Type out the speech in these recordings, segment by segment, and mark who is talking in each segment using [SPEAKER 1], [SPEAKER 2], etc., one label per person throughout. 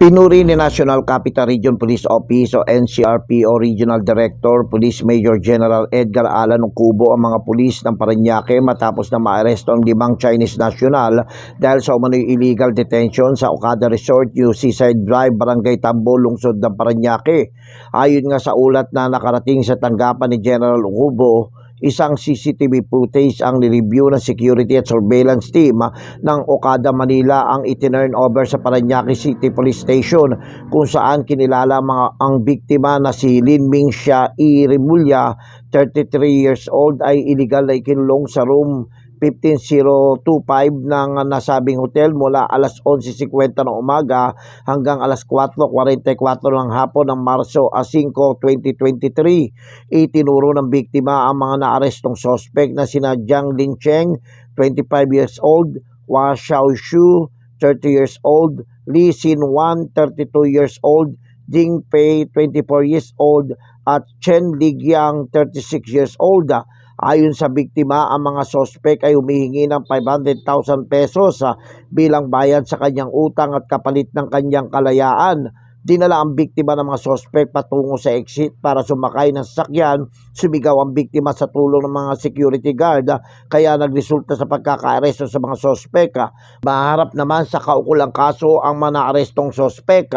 [SPEAKER 1] Pinuri ni National Capital Region Police Office o NCRPO Regional Director Police Major General Edgar Alan Cubo ang mga pulis ng Parañaque matapos na maaresto ang limang Chinese national dahil sa umano'y illegal detention sa Okada Resort, UC Side Drive, Barangay Tambo, Lungsod ng Parañaque. Ayon nga sa ulat na nakarating sa tanggapan ni General Cubo, isang CCTV footage ang nireview ng security at surveillance team ng Okada Manila ang itinurn over sa Parañaque City Police Station kung saan kinilala mga ang biktima na si Lin Ming Xia E. Remulla, 33 years old ay illegal na ikinulong sa room 15025 ng nasabing hotel mula alas 11.50 ng umaga hanggang alas 4.44 ng hapon ng Marso 5, 2023. Itinuro ng biktima ang mga naarestong sospek na sina Jiang Lingcheng, 25 years old, Hua Xiaoshu, 30 years old, Li Xinwan, 32 years old, Jing Pei, 24 years old, at Chen Ligiang, 36 years old. Ayon sa biktima, ang mga sospek ay humihingi ng 500,000 pesos ah, bilang bayad sa kanyang utang at kapalit ng kanyang kalayaan. Dinala ang biktima ng mga sospek patungo sa exit para sumakay ng sasakyan. Sumigaw ang biktima sa tulong ng mga security guard ah, kaya nagresulta sa pagkakaaresto sa mga sospek. ah. Maharap naman sa kaukulang kaso ang mga naarestong sospek.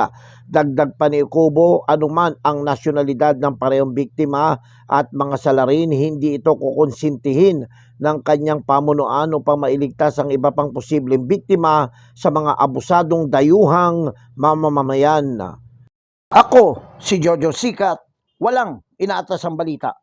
[SPEAKER 1] Dagdag pa ni Kubo, anuman ang nasyonalidad ng parehong biktima at mga salarin, hindi ito kukonsintihin ng kanyang pamunuan upang mailigtas ang iba pang posibleng biktima sa mga abusadong dayuhang mamamayan. Ako, si Jojo Sikat, walang inaatas ang balita.